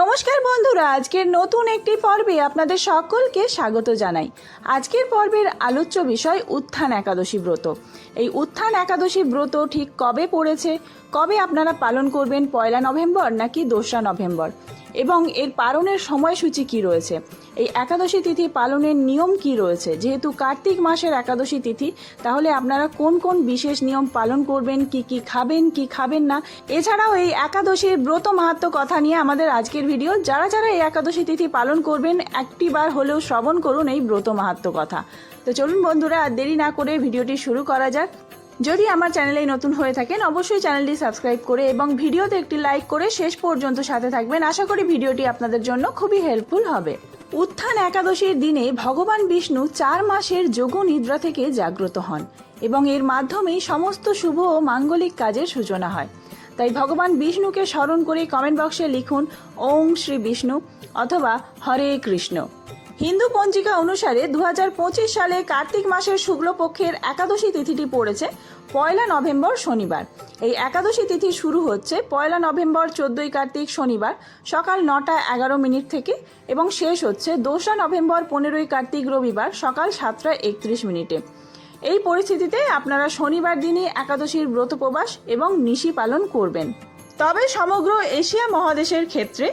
নমস্কার বন্ধুরা, আজকের নতুন একটি পর্বে আপনাদের সকলকে স্বাগত জানাই। আজকের পর্বের আলোচ্য বিষয় উত্থান একাদশী ব্রত। এই উত্থান একাদশী ব্রত ঠিক কবে পড়েছে, কবে আপনারা পালন করবেন, পয়লা নভেম্বর নাকি দোসরা নভেম্বর? এবং এর পালনের সময়সূচি কি রয়েছে? এই একাদশী তিথি পালনের নিয়ম কি রয়েছে? যেহেতু কার্তিক মাসের একাদশী তিথি, তাহলে আপনারা কোন কোন বিশেষ নিয়ম পালন করবেন, কি কি খাবেন কি খাবেন না? এছাড়াও এই একাদশীর ব্রত মাহাত্ম কথা নিয়ে আমাদের আজকের ভিডিও, যারা যারা এই একাদশী তিথি পালন করবেন একটিবার হলেও শ্রবণ করুন এই ব্রত মাহাত্ম কথা। তো চলুন বন্ধুরা, আর দেরি না করে ভিডিওটি শুরু করা যাক। যদি আমার চ্যানেলে নতুন হয়ে থাকেন, অবশ্যই চ্যানেলটি সাবস্ক্রাইব করে এবং ভিডিওতে একটি লাইক করে শেষ পর্যন্ত সাথে থাকবেন। আশা করি ভিডিওটি আপনাদের জন্য খুবই হেল্পফুল হবে। উত্থান একাদশীর দিনে ভগবান বিষ্ণু চার মাসের যোগ নিদ্রা থেকে জাগ্রত হন এবং এর মাধ্যমেই সমস্ত শুভ ও মাঙ্গলিক কাজের সূচনা হয়। তাই ভগবান বিষ্ণুকে স্মরণ করে কমেন্ট বক্সে লিখুন ওং শ্রী বিষ্ণু অথবা হরে কৃষ্ণ হিন্দু পঞ্জিকা অনুসারে দু হাজার পঁচিশ সালে কার্তিক মাসের শুক্লপক্ষের একাদশী তিথিটি পড়েছে পয়লা নভেম্বর শনিবার। এই একাদশী তিথি শুরু হচ্ছে পয়লা নভেম্বর চোদ্দই কার্তিক শনিবার সকাল নটা এগারো মিনিট থেকে এবং শেষ হচ্ছে দোসরা নভেম্বর পনেরোই কার্তিক রবিবার সকাল সাতটা একত্রিশ মিনিটে। এই পরিস্থিতিতে আপনারা শনিবার দিনই একাদশীর ব্রতপ্রবাস এবং নিশি পালন করবেন। তবে সমগ্র এশিয়া মহাদেশের ক্ষেত্রে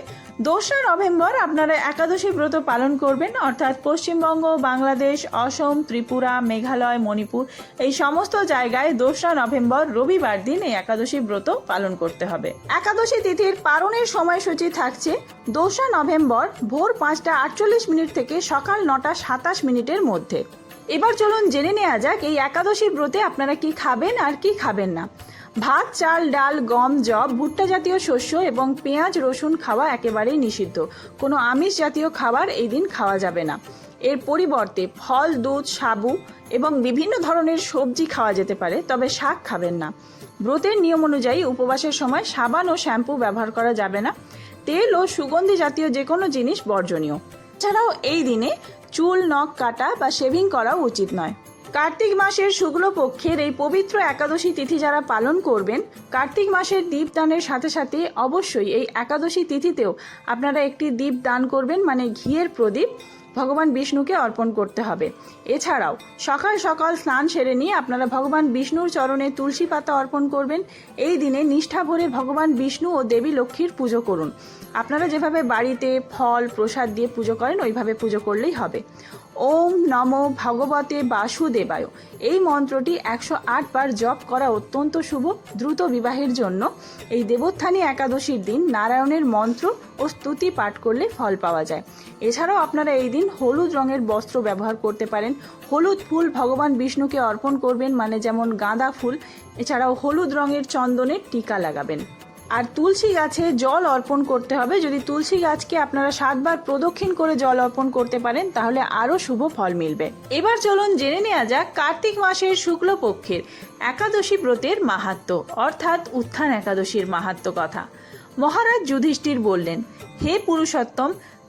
দোসরা নভেম্বর আপনারা একাদশী ব্রত পালন করবেন, অর্থাৎ পশ্চিমবঙ্গ, বাংলাদেশ, অসম, ত্রিপুরা, মেঘালয়, মণিপুর এই সমস্ত জায়গায় দোসরা নভেম্বর রবিবার দিন এই একাদশী ব্রত পালন করতে হবে। একাদশী তিথির পালনের সময়সূচি থাকছে দোসরা নভেম্বর ভোর পাঁচটা আটচল্লিশ মিনিট থেকে সকাল নটা সাতাশ মিনিটের মধ্যে। এবার চলুন জেনে নেওয়া যাক এই একাদশী ব্রতে আপনারা কি খাবেন আর কি খাবেন না। ভাত, চাল, ডাল, গম জব ভুট্টা জাতীয় শস্য এবং পেঁয়াজ, রসুন খাওয়া একেবারেই নিষিদ্ধ। কোনো আমিষ জাতীয় খাবার এই দিন খাওয়া যাবে না। এর পরিবর্তে ফল, দুধ, সাবু এবং বিভিন্ন ধরনের সবজি খাওয়া যেতে পারে, তবে শাক খাবেন না। ব্রতের নিয়ম অনুযায়ী উপবাসের সময় সাবান ও শ্যাম্পু ব্যবহার করা যাবে না। তেল ও সুগন্ধি জাতীয় যে কোনো জিনিস বর্জনীয়। এছাড়াও এই দিনে চুল, নখ কাটা বা শেভিং করাও উচিত নয়। কার্তিক মাসের শুক্লপক্ষের এই পবিত্র একাদশী তিথি যারা পালন করবেন, কার্তিক মাসের দীপদানের সাথে সাথে অবশ্যই এই একাদশী তিথিতেও আপনারা একটি দীপ দান করবেন মানে ঘিয়ের প্রদীপ। ভগবান বিষ্ণুকে অর্পণ করতে হবে। এছাড়াও, সকাল সকাল স্নান সেরে নিয়ে আপনারা ভগবান বিষ্ণুর চরণে তুলসী পাতা অর্পণ করবেন। এই দিনে নিষ্ঠা ভরে ভগবান বিষ্ণু ও দেবী লক্ষ্মীর পুজো করুন। আপনারা যেভাবে বাড়িতে ফল, প্রসাদ দিয়ে পুজো করেন, ওইভাবে পুজো করলেই হবে। ওম নম ভগবতে বাসুদেবায়। এই মন্ত্রটি একশো আট বার জপ করা অত্যন্ত শুভ, দ্রুত বিবাহের জন্য। এই দেবোত্থানী একাদশীর দিন নারায়ণের মন্ত্র ও স্তুতি পাঠ করলে ফল পাওয়া যায়। এছাড়াও আপনারা এই দিন হলুদ রঙের বস্ত্র ব্যবহার করতে পারেন। হলুদ ফুল ভগবান বিষ্ণুকে অর্পণ করবেন মানে যেমন গাঁদা ফুল। এছাড়াও হলুদ রঙের চন্দনের টিকা লাগাবেন। আর তুলসী গাছে জল অর্পণ করতে হবে। যদি তুলসী গাছকে আপনারা সাতবার প্রদক্ষিণ করে জল অর্পণ করতে পারেন, তাহলে আরও শুভ ফল মিলবে। এবার চলুন জেনে নেওয়া যাক কার্তিক মাসের শুক্লপক্ষের একাদশী ব্রতের মাহাত্ম, অর্থাৎ উত্থান একাদশীর মাহাত্ম কথা। মহারাজ যুধিষ্ঠির বললেন, হে পুরুষোত্তম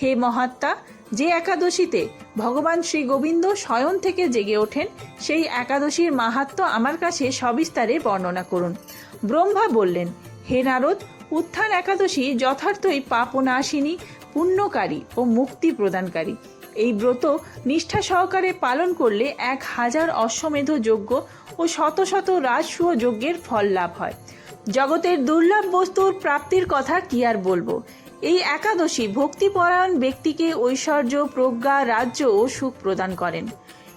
হে মহাত্মা, যে একাদশীতে ভগবান শ্রী গোবিন্দ স্বয়ং থেকে জেগে ওঠেন, সেই একাদশীর মাহাত্ম আমার কাছে সবিস্তারে বর্ণনা করুন। ব্রহ্মা বললেন, হে নারদ, উত্থান একাদশী যথার্থই পাপনাশিনী, পুণ্যকারী ও মুক্তি প্রদানকারী। এই ব্রত নিষ্ঠা সহকারে পালন করলে এক হাজার অশ্বমেধ যজ্ঞ ও শত শত রাজসূয় যজ্ঞের ফল লাভ হয়। জগতের দুর্লভ বস্তুর প্রাপ্তির কথা কি আর বলব? এই একাদশী ভক্তিপরায়ণ ব্যক্তিকে ঐশ্বর্য, প্রজ্ঞা, রাজ্য ও সুখ প্রদান করেন।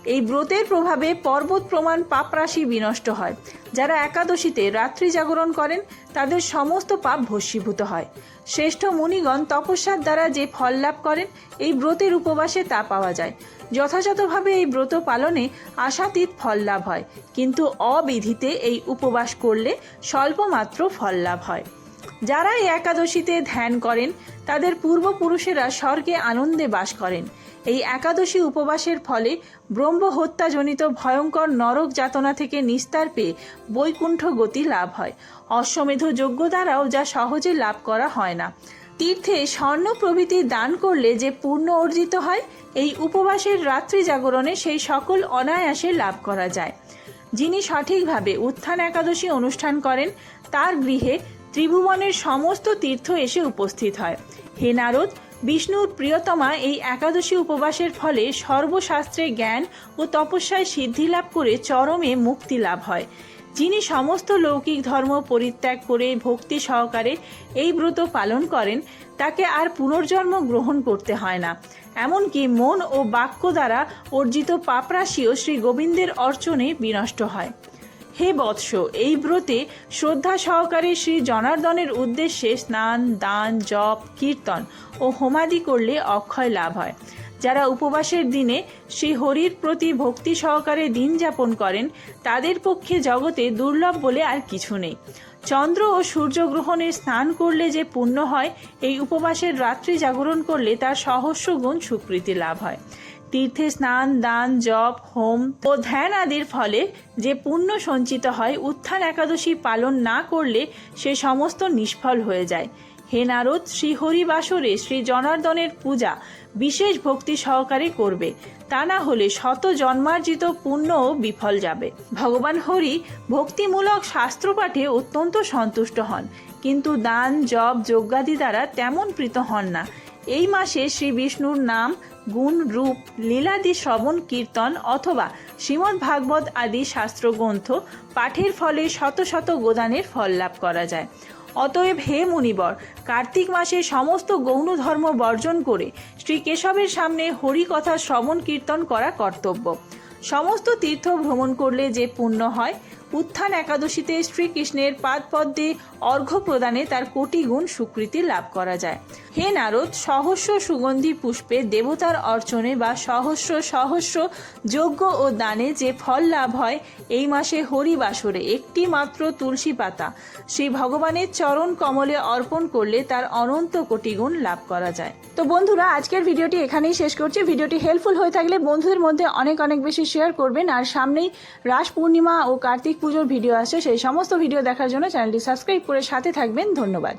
এই ব্রতের প্রভাবে পর্বত প্রমাণ পাপরাশি বিনষ্ট হয়। যারা একাদশীতে রাত্রি জাগরণ করেন, তাদের সমস্ত পাপ ভস্মীভূত হয়। শ্রেষ্ঠ মুনিগণ তপস্যার দ্বারা যে ফল লাভ করেন, এই ব্রতের উপবাসে তা পাওয়া যায়। যথাযথভাবে এই ব্রত পালনে আশাতীত ফল লাভ হয়। কিন্তু অবিধিতে এই উপবাস করলে স্বল্পমাত্র ফল লাভ হয়। যারা এই একাদশীতে ধ্যান করেন, তাদের পূর্বপুরুষেরা স্বর্গে আনন্দে বাস করেন। এই একাদশী উপবাসের ফলে ব্রহ্ম হত্যাজনিত ভয়ঙ্কর নরক যাতনা থেকে নিস্তার পেয়ে বৈকুণ্ঠ গতি লাভ হয়। অশ্বমেধ যজ্ঞ দ্বারাও যা সহজে লাভ করা হয় না। তীর্থে স্বর্ণ প্রভৃতি দান করলে যে পূর্ণ অর্জিত হয়, এই উপবাসের রাত্রি জাগরণে সেই সকল অনায়াসে লাভ করা যায়। যিনি সঠিকভাবে উত্থান একাদশী অনুষ্ঠান করেন, তার গৃহে ত্রিভুবনের সমস্ত তীর্থ এসে উপস্থিত হয়। হে নারদ, বিষ্ণুর প্রিয়তমা এই একাদশী উপবাসের ফলে সর্বশাস্ত্রে জ্ঞান ও তপস্যায় সিদ্ধি লাভ করে চরমে মুক্তি লাভ হয়। যিনি সমস্ত লৌকিক ধর্ম পরিত্যাগ করে ভক্তি সহকারে এই ব্রত পালন করেন, তাকে আর পুনর্জন্ম গ্রহণ করতে হয় না। এমনকি মন ও বাক্য দ্বারা অর্জিত পাপরাশিও শ্রী গোবিন্দের অর্চনে বিনষ্ট হয়। হে বৎস, এই ব্রতে শ্রদ্ধা সহকারে শ্রী জনার্দনের উদ্দেশ্যে স্নান, দান, জপ, কীর্তন ও হোমাদি করলে অক্ষয় লাভ হয়। যারা উপবাসের দিনে শ্রী হরির প্রতি ভক্তি সহকারে দিন যাপন করেন, তাদের পক্ষে জগতে দুর্লভ বলে আর কিছু নেই। চন্দ্র ও সূর্যগ্রহণে স্নান করলে যে পুণ্য হয়, এই উপবাসের রাত্রি জাগরণ করলে তার সহস্র গুণ সুকৃতি লাভ হয়। তীর্থে স্নান, দান, জপ, হোম ও ধ্যান আদির ফলে যে পুণ্য সঞ্চিত হয়, উত্থান একাদশী পালন না করলে সে সমস্ত নিষ্ফল হয়ে যায়। হে নারদ শ্রী হরিবাসরে শ্রী জনার্দনের পূজা বিশেষ ভক্তি সহকারে করবে। তা না হলে শত জন্মার্জিত পুণ্যও বিফল যাবে। ভগবান হরি ভক্তিমূলক শাস্ত্রপাঠে অত্যন্ত সন্তুষ্ট হন, কিন্তু দান, জপ, যজ্ঞাদি দ্বারা তেমন প্রীত হন না। এই মাসে শ্রী বিষ্ণুর নাম, গুণ, রূপ, লীলাদি শ্রবণ, কীর্তন অথবা শ্রীমদ্ ভাগবত আদি শাস্ত্রগ্রন্থ পাঠের ফলে শত শত গোদানের ফল লাভ করা যায়। অতএব হে মুনিবর, কার্তিক মাসে সমস্ত গৌণ ধর্ম বর্জন করে শ্রী কেশবের সামনে হরি কথা শ্রবণ কীর্তন করা কর্তব্য। সমস্ত তীর্থ ভ্রমণ করলে যে পুণ্য হয় উত্থান একাদশীতে শ্রীকৃষ্ণের পাদপদ্মে অর্ঘ্য প্রদানে তার কোটি গুণ স্বীকৃতি লাভ করা যায়। হে নারদ, সহস্র সুগন্ধি পুষ্পে দেবতার অর্চনে বা সহস্র সহস্র যজ্ঞ ও দানে যে ফল লাভ হয়, এই মাসে হরিবাসরে একটি মাত্র তুলসী পাতা। সেই ভগবানের চরণ কমলে অর্পণ করলে তার অনন্ত কোটি গুণ লাভ করা যায়। তো বন্ধুরা, আজকের ভিডিওটি এখানেই শেষ করছি। ভিডিওটি হেল্পফুল হয়ে থাকলে বন্ধুদের মধ্যে অনেক অনেক বেশি শেয়ার করবেন। আর সামনেই রাস পূর্ণিমা ও কার্তিক পুজোর ভিডিও আসে সেই সমস্ত ভিডিও দেখার জন্য চ্যানেলটি সাবস্ক্রাইব করে সাথে থাকবেন। ধন্যবাদ।